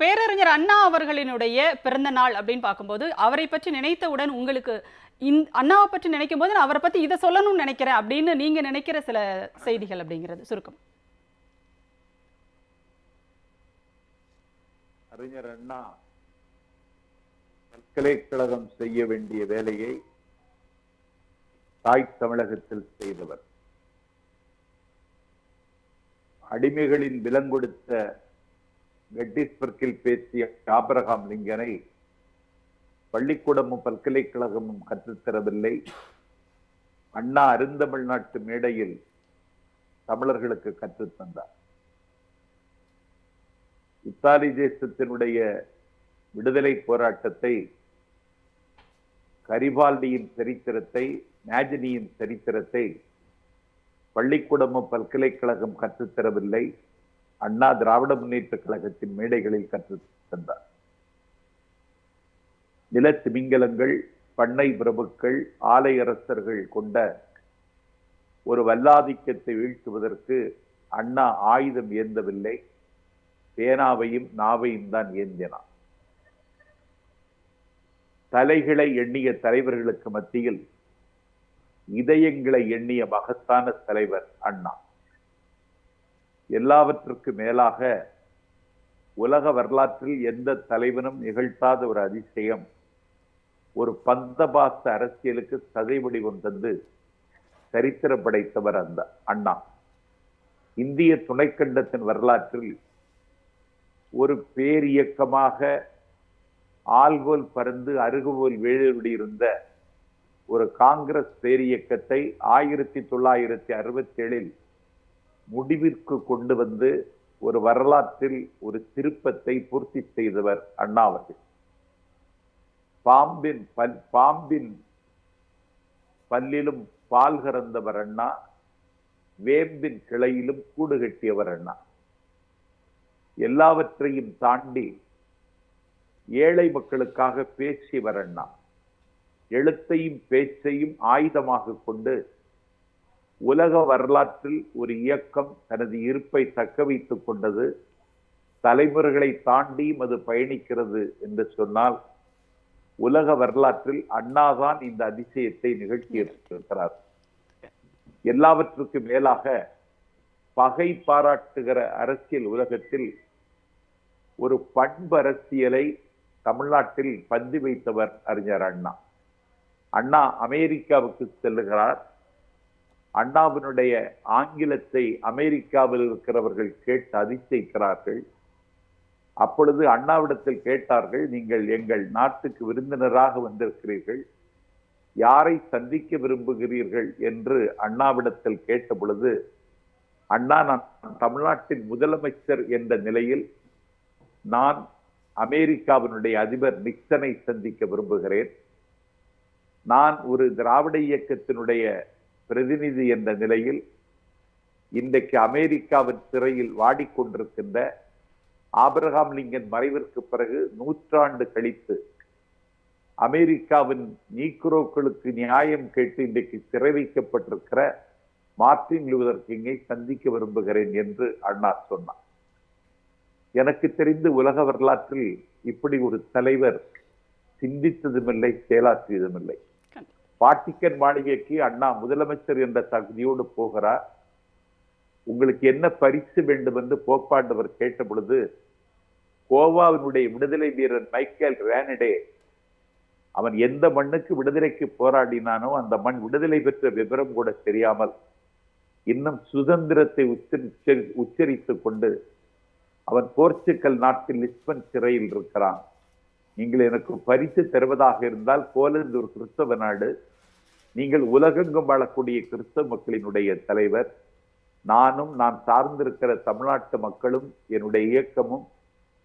பேரறிஞர் அண்ணா அவர்களினுடைய பிறந்த நாள் அப்படின்னு பார்க்கும்போது அவரை பற்றி நினைத்தவுடன் உங்களுக்கு இந் அண்ணாவை பற்றி நினைக்கும் போது நான் அவரை பத்தி இதை சொல்லணும்னு நினைக்கிறேன் அப்படின்னு நீங்க நினைக்கிற சில செய்திகள் அப்படிங்கிறது சுருக்கம். அறிஞர் அண்ணா பல்கலைக்கழகம் செய்ய வேண்டிய வேலையை தாய் தமிழகத்தில் செய்தவர். அடிமைகளின் விலங்கொடுத்த கெட்டிஸ்பர்க்கில் பேசிய ஆபரகாம் லிங்கனை பள்ளிக்கூடமும் பல்கலைக்கழகமும் கற்றுத்தரவில்லை. அண்ணா அருந்தமிழ்நாட்டு மேடையில் தமிழர்களுக்கு கற்றுத்தந்தார் இத்தாலி தேசத்தினுடைய விடுதலை போராட்டத்தை கரிபால்டியின் சரித்திரத்தை மேஜினியின் சரித்திரத்தை பள்ளிக்கூடமும் பல்கலைக்கழகம் கற்றுத்தரவில்லை. அண்ணா திராவிட முன்னேற்ற கழகத்தின் மேடைகளில் கற்று தந்தார். நிலத்திமிங்கலங்கள் பண்ணை பிரபுக்கள் ஆலை அரசர்கள் கொண்ட ஒரு வல்லாதிக்கத்தை வீழ்த்துவதற்கு அண்ணா ஆயுதம் ஏந்தவில்லை. பேனாவையும் நாவையும் தான் ஏந்தினான் தலைகளை எண்ணிய தலைவர்களுக்கு மத்தியில் இதயங்களை எண்ணிய மகத்தான தலைவர் அண்ணா. எல்லாவற்றிற்கு மேலாக உலக வரலாற்றில் எந்த தலைவனும் நிகழ்த்தாத ஒரு அதிசயம். ஒரு பந்தபாச அரசியலுக்கு சதை வடிவம் தந்து சரித்திரம் படைத்தவர் அந்த அண்ணா. இந்திய துணைக்கண்டத்தின் வரலாற்றில் ஒரு பேரியக்கமாக ஆள்கோல் பறந்து அருகுபோல் வேலூடியிருந்த ஒரு காங்கிரஸ் பேரியக்கத்தை ஆயிரத்தி தொள்ளாயிரத்தி அறுபத்தேழில் முடிவிற்கு கொண்டு வந்து ஒரு வரலாற்றில் ஒரு திருப்பத்தை பூர்த்தி செய்தவர் அண்ணா அவர்கள். பாம்பின் பல் பாம்பின் பல்லிலும் பால் கறந்தவர் அண்ணா வேம்பின் கிளையிலும் கூடு கட்டியவர் அண்ணா. எல்லாவற்றையும் தாண்டி ஏழை மக்களுக்காக பேசியவர் அண்ணா. எழுத்தையும் பேச்சையும் ஆயுதமாக கொண்டு உலக வரலாற்றில் ஒரு இயக்கம் தனது இருப்பை தக்க வைத்துக் கொண்டது. தலைமுறைகளை தாண்டியும் அது பயணிக்கிறது என்று சொன்னால் உலக வரலாற்றில் அண்ணாதான் இந்த அதிசயத்தை நிகழ்த்தியிருக்கிறார். எல்லாவற்றுக்கும் மேலாக பகை பாராட்டுகிற அரசியல் உலகத்தில் ஒரு பண்பு அரசியலை தமிழ்நாட்டில் பந்து வைத்தவர் அறிஞர் அண்ணா. அண்ணா அமெரிக்காவுக்கு செல்லுகிறார் அண்ணாவினுடைய ஆங்கிலத்தை அமெரிக்காவில் இருக்கிறவர்கள் கேட்டு அதிசயிக்கிறார்கள். அப்பொழுது அண்ணாவிடத்தில் கேட்டார்கள் நீங்கள் எங்கள் நாட்டுக்கு விருந்தினராக வந்திருக்கிறீர்கள். யாரை சந்திக்க விரும்புகிறீர்கள்? என்று அண்ணாவிடத்தில் கேட்ட பொழுது அண்ணா நான் தமிழ்நாட்டின் முதலமைச்சர் என்ற நிலையில் நான் அமெரிக்காவினுடைய அதிபர் நிக்சனை சந்திக்க விரும்புகிறேன். நான் ஒரு திராவிட இயக்கத்தினுடைய பிரதிநிதி என்ற நிலையில் இன்றைக்கு அமெரிக்காவின் சிறையில் வாடிக்கொண்டிருக்கின்ற ஆபிரகாம் லிங்கன் மறைவிற்கு பிறகு நூற்றாண்டு கழித்து அமெரிக்காவின் நீக்ரோக்களுக்கு நியாயம் கேட்டு இன்றைக்கு சிறை வைக்கப்பட்டிருக்கிற மார்டின் லூதர் கிங்கை சந்திக்க விரும்புகிறேன் என்று அண்ணா சொன்னார். எனக்கு தெரிந்து உலக வரலாற்றில் இப்படி ஒரு தலைவர் சிந்தித்ததுமில்லை செயலாற்றியதுமில்லை. பாட்டிக்கன் மாளிகைக்கு அண்ணா முதலமைச்சர் என்ற தகுதியோடு போகிறார். உங்களுக்கு என்ன பரிசு வேண்டும் என்று போப்பாண்டவர் கேட்ட பொழுது கோவாவினுடைய விடுதலை வீரன் மைக்கேல் ரேனடே அவன் எந்த மண்ணுக்கு விடுதலைக்கு போராடினானோ அந்த மண் விடுதலை பெற்ற விவரம் கூட தெரியாமல் இன்னும் சுதந்திரத்தை உச்சரி உச்சரித்துக் கொண்டு அவன் போர்ச்சுக்கல் நாட்டில் லிஸ்பன் சிறையில் இருக்கிறான். நீங்கள் எனக்கு பரிசு தருவதாக இருந்தால் போலந்து ஒரு கிறிஸ்தவ நாடு நீங்கள் உலகெங்கும் வாழக்கூடிய கிறிஸ்தவ மக்களினுடைய தலைவர். நானும் நான் சார்ந்திருக்கிற தமிழ்நாட்டு மக்களும் என்னுடைய இயக்கமும்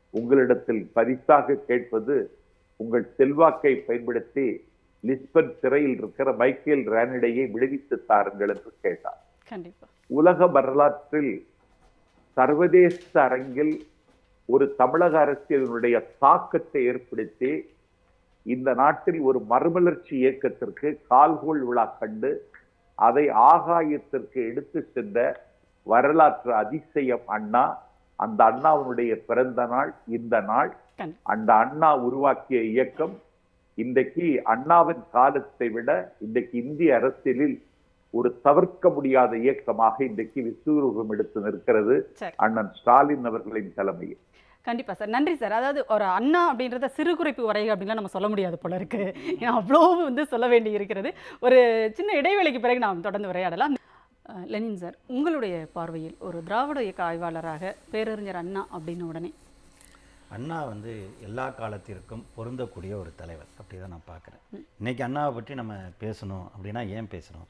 உங்களிடத்தில் பரிசாக கேட்பது உங்கள் செல்வாக்கை பயன்படுத்தி லிஸ்பன் சிறையில் இருக்கிற மைக்கேல் ரானிடையை விடுவித்து தாருங்கள் என்று கேட்டார். உலக வரலாற்றில் சர்வதேச அரங்கில் ஒரு தமிழக அரசியலினுடைய தாக்கத்தை ஏற்படுத்தி இந்த நாட்டில் ஒரு மறுமலர்ச்சி இயக்கத்திற்கு கால்கோள் விழா கண்டு அதை ஆகாயத்திற்கு எடுத்து சென்ற வரலாற்று அதிசயம் அண்ணா. அந்த அண்ணாவினுடைய பிறந்த நாள் இந்த நாள் அந்த அண்ணா உருவாக்கிய இயக்கம். இன்றைக்கு அண்ணாவின் காலத்தை விட இன்றைக்கு இந்திய அரசியலில் ஒரு தவிர்க்க முடியாத இயக்கமாக இன்றைக்கு விஸ்வரூபம் எடுத்து நிற்கிறது அண்ணன் ஸ்டாலின் அவர்களின் தலைமையில். கண்டிப்பா சார். நன்றி சார். அதாவது ஒரு அண்ணா அப்படின்றத சிறு குறிப்பு வரைக அப்படின்லாம் நம்ம சொல்ல முடியாது போல இருக்கு. அவ்வளோ வந்து சொல்ல வேண்டி இருக்கிறது. ஒரு சின்ன இடைவேளைக்கு பிறகு நாம் தொடர்ந்து உரையாடலாம். லெனின் சார் உங்களுடைய பார்வையில் ஒரு திராவிட இயக்க ஆய்வாளராக பேரறிஞர் அண்ணா அப்படின்ன உடனே? அண்ணா வந்து எல்லா காலத்திற்கும் பொருந்தக்கூடிய ஒரு தலைவர். அப்படி தான் நான் பார்க்குறேன் இன்னைக்கு அண்ணாவை பற்றி நம்ம பேசணும் அப்படின்னா ஏன் பேசணும்?